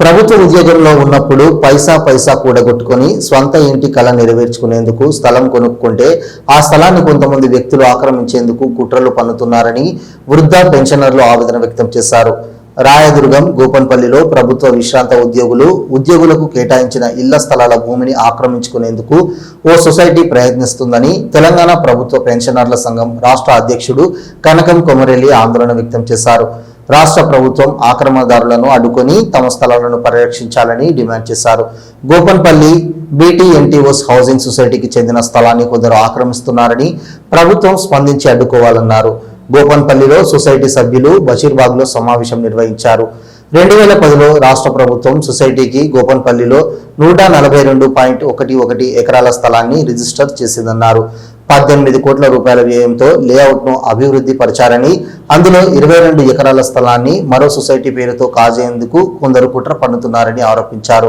ప్రభుత్వ ఉద్యోగంలో ఉన్నప్పుడు పైసా పైసా కూడగొట్టుకొని స్వంత ఇంటి కళ నెరవేర్చుకునేందుకు స్థలం కొనుక్కుంటే ఆ స్థలాన్ని కొంతమంది వ్యక్తులు ఆక్రమించేందుకు కుట్రలు పన్నుతున్నారని వృద్ధ పెన్షనర్లు ఆవేదన వ్యక్తం చేశారు. రాయదుర్గం గోపన్పల్లిలో ప్రభుత్వ విశ్రాంత ఉద్యోగులు ఉద్యోగులకు కేటాయించిన ఇళ్ళ స్థలాల భూమిని ఆక్రమించుకునేందుకు ఓ సొసైటీ ప్రయత్నిస్తుందని తెలంగాణ ప్రభుత్వ పెన్షనర్ల సంఘం రాష్ట్ర అధ్యక్షుడు కనకం కొమరెల్లి ఆందోళన వ్యక్తం చేశారు. రాష్ట్ర ప్రభుత్వం ఆక్రమణదారులను అడ్డుకొని తమ స్థలాలను పరిరక్షించాలని డిమాండ్ చేశారు. గోపన్పల్లి బీటీఎన్టీఓస్ హౌసింగ్ సొసైటీకి చెందిన స్థలాన్ని కొందరు ఆక్రమిస్తున్నారని ప్రభుత్వం స్పందించి అడ్డుకోవాలన్నారు. గోపన్పల్లిలో సొసైటీ సభ్యులు బషీర్బాగ్లో సమావేశం నిర్వహించారు. రెండు వేల పదిలో రాష్ట్ర ప్రభుత్వం సొసైటీకి గోపన్పల్లిలో నూట నలభై రెండు పాయింట్ ఒకటి ఒకటి ఎకరాల స్థలాన్ని రిజిస్టర్ చేసిందన్నారు. పద్దెనిమిది కోట్ల రూపాయల వ్యయంతో లేఅవుట్ను అభివృద్ధి పరిచారని అందులో ఇరవై రెండు ఎకరాల స్థలాన్ని మరో సొసైటీ పేరుతో కాజేందుకు కొందరు కుట్ర పన్నుతున్నారని ఆరోపించారు.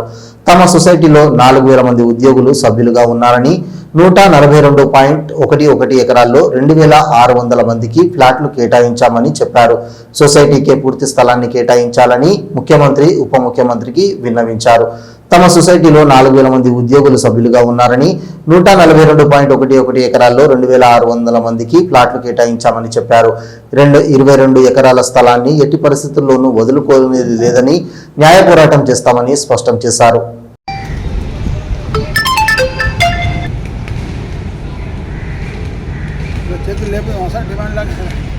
తమ సొసైటీలో నాలుగు వేల మంది ఉద్యోగులు సభ్యులుగా ఉన్నారని నూట నలభై రెండు పాయింట్ ఒకటి ఒకటి ఎకరాల్లో రెండు వేల ఆరు వందల మందికి ఫ్లాట్లు కేటాయించామని చెప్పారు. సొసైటీకే పూర్తి స్థలాన్ని కేటాయించాలని ముఖ్యమంత్రి ఉప ముఖ్యమంత్రికి విన్నవించారు. తమ సొసైటీలో నాలుగు వేల మంది ఉద్యోగులు సభ్యులుగా ఉన్నారని నూట నలభై రెండు పాయింట్ ఒకటి ఒకటి ఎకరాల్లో రెండు వేల ఆరు వందల మందికి ప్లాట్లు కేటాయించామని చెప్పారు. రెండు ఇరవై రెండు ఎకరాల స్థలాన్ని ఎట్టి పరిస్థితుల్లోనూ వదులుకోనేది లేదని న్యాయ పోరాటం చేస్తామని స్పష్టం చేశారు. చేతులు లేకపోతే సార్ డిమాండ్ లాగా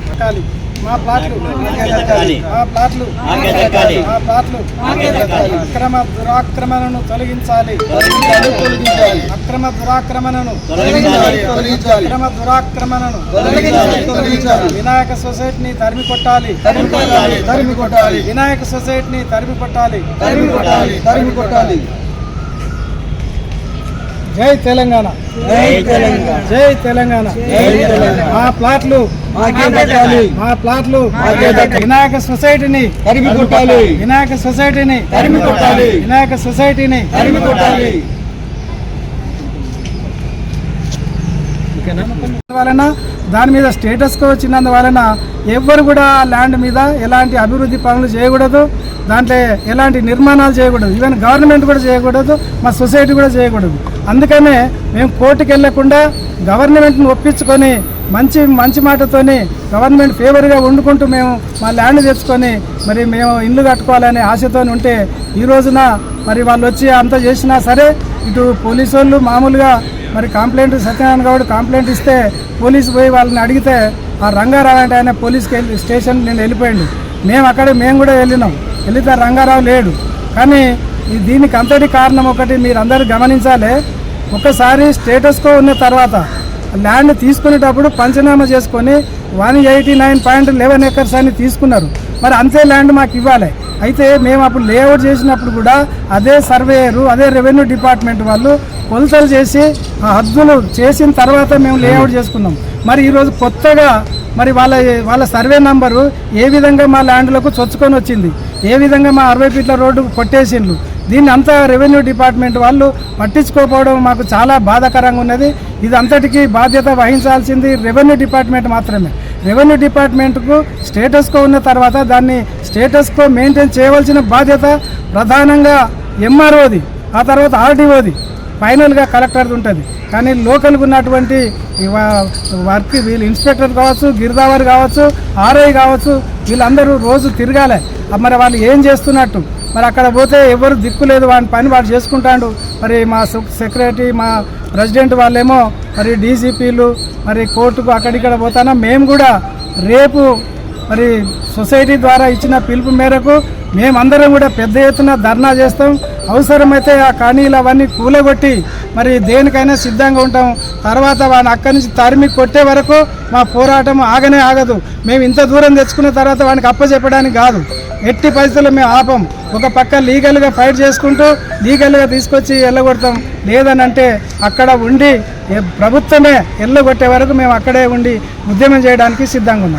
కట్టాలి మా ప్లాట్లు. మా ప్లాట్లు. మా ప్లాట్లు. అక్రమ దురాక్రమణను తొలగించాలి. అక్రమ దురాక్రమణను. అక్రమ దురాక్రమణను. వినాయక సొసైటీని తరిమి కొట్టాలి తరిమి కొట్టాలి, తరిమి కొట్టాలి. వినాయక సొసైటీని తరిమి కొట్టాలి తరిమి కొట్టాలి, తరిమి కొట్టాలి. జై తెలంగాణ జై తెలంగాణ. మా ప్లాట్లు. మా ప్లాట్లు. వినాయక సొసైటీని కొట్టాలి. వినాయక సొసైటీని కొట్టాలి. వినాయక సొసైటీని కొట్టాలి. వలన దాని మీద స్టేటస్ కో వచ్చినందువలన ఎవ్వరు కూడా ల్యాండ్ మీద ఎలాంటి అభివృద్ధి పనులు చేయకూడదు దాంట్లో ఎలాంటి నిర్మాణాలు చేయకూడదు ఈవెన్ గవర్నమెంట్ కూడా చేయకూడదు మా సొసైటీ కూడా చేయకూడదు. అందుకనే మేము కోర్టుకు వెళ్ళకుండా గవర్నమెంట్ని ఒప్పించుకొని మంచి మంచి మాటతోని గవర్నమెంట్ ఫేవర్గా వండుకుంటూ మేము మా ల్యాండ్ తెచ్చుకొని మరి మేము ఇల్లు కట్టుకోవాలనే ఆశతో ఉంటే ఈ రోజున మరి వాళ్ళు వచ్చి అంత చేసినా సరే ఇటు పోలీసు వాళ్ళు మామూలుగా మరి కంప్లైంట్ సత్యనారాయణ గౌడ్ కంప్లైంట్ ఇస్తే పోలీసు పోయి వాళ్ళని అడిగితే ఆ రంగారావు అంటే ఆయన పోలీస్కి వెళ్ళి స్టేషన్ నేను వెళ్ళిపోయాడు. మేము అక్కడ మేము కూడా వెళ్ళినాం. వెళితే రంగారావు లేడు. కానీ దీనికి అంతటి కారణం ఒకటి మీరు గమనించాలి. ఒకసారి స్టేటస్కో ఉన్న తర్వాత ల్యాండ్ తీసుకునేటప్పుడు పంచనామా చేసుకొని one eighty nine point eleven acres అని తీసుకున్నారు. మరి అంతే ల్యాండ్ మాకు ఇవ్వాలి. అయితే మేము అప్పుడు లేఅవుట్ చేసినప్పుడు కూడా అదే సర్వేయరు అదే రెవెన్యూ డిపార్ట్మెంట్ వాళ్ళు కొలతలు చేసి ఆ హద్దులు చేసిన తర్వాత మేము లేఅవుట్ చేసుకున్నాం. మరి ఈరోజు కొత్తగా మరి వాళ్ళ వాళ్ళ సర్వే నంబరు ఏ విధంగా మా ల్యాండ్లకు చొచ్చుకొని వచ్చింది? ఏ విధంగా మా అరవై ఫీట్ల రోడ్డు కొట్టేసిండ్రు? దీన్ని అంతా రెవెన్యూ డిపార్ట్మెంట్ వాళ్ళు పట్టించుకోకపోవడం మాకు చాలా బాధాకరంగా ఉన్నది. ఇది అంతటికీ బాధ్యత వహించాల్సింది రెవెన్యూ డిపార్ట్మెంట్ మాత్రమే. రెవెన్యూ డిపార్ట్మెంట్కు స్టేటస్కో ఉన్న తర్వాత దాన్ని స్టేటస్కో మెయింటైన్ చేయవలసిన బాధ్యత ప్రధానంగా ఎంఆర్ఓది ఆ తర్వాత ఆర్డీఓది ఫైనల్గా కలెక్టర్ది ఉంటుంది. కానీ లోకల్కి ఉన్నటువంటి వా- వర్క్ వీళ్ళు ఇన్స్పెక్టర్ కావచ్చు గిరిదావర్ కావచ్చు ఆర్ఐ కావచ్చు వీళ్ళందరూ రోజు తిరగాలి. మరి వాళ్ళు ఏం చేస్తున్నట్టు? మరి అక్కడ పోతే ఎవరు దిక్కు లేదు వాని పని వాడు చేసుకుంటాడు. మరి మా సెక్రటరీ మా ప్రెసిడెంట్ వాళ్ళేమో మరి డీజీపీలు మరి కోర్టుకు అక్కడిక్కడ పోతానా? మేము కూడా రేపు మరి సొసైటీ ద్వారా ఇచ్చిన పిలుపు మేరకు మేమందరం కూడా పెద్ద ఎత్తున ధర్నా చేస్తాం. అవసరమైతే ఆ కానీలు అవన్నీ కూలగొట్టి మరి దేనికైనా సిద్ధంగా ఉంటాం. తర్వాత వాడిని అక్కడి నుంచి తరిమి కొట్టే వరకు మా పోరాటం ఆగనే ఆగదు. మేము ఇంత దూరం తెచ్చుకున్న తర్వాత వానికి అప్పచెప్పడానికి కాదు. ఎట్టి పరిస్థితుల్లో మేము ఆపం. ఒక పక్క లీగల్గా ఫైట్ చేసుకుంటూ లీగల్గా తీసుకొచ్చి వెళ్ళగొడతాం లేదని అంటే అక్కడ ఉండి ప్రభుత్వమే వెళ్ళగొట్టే వరకు మేము అక్కడే ఉండి ఉద్యమం చేయడానికి సిద్ధంగా ఉన్నాం.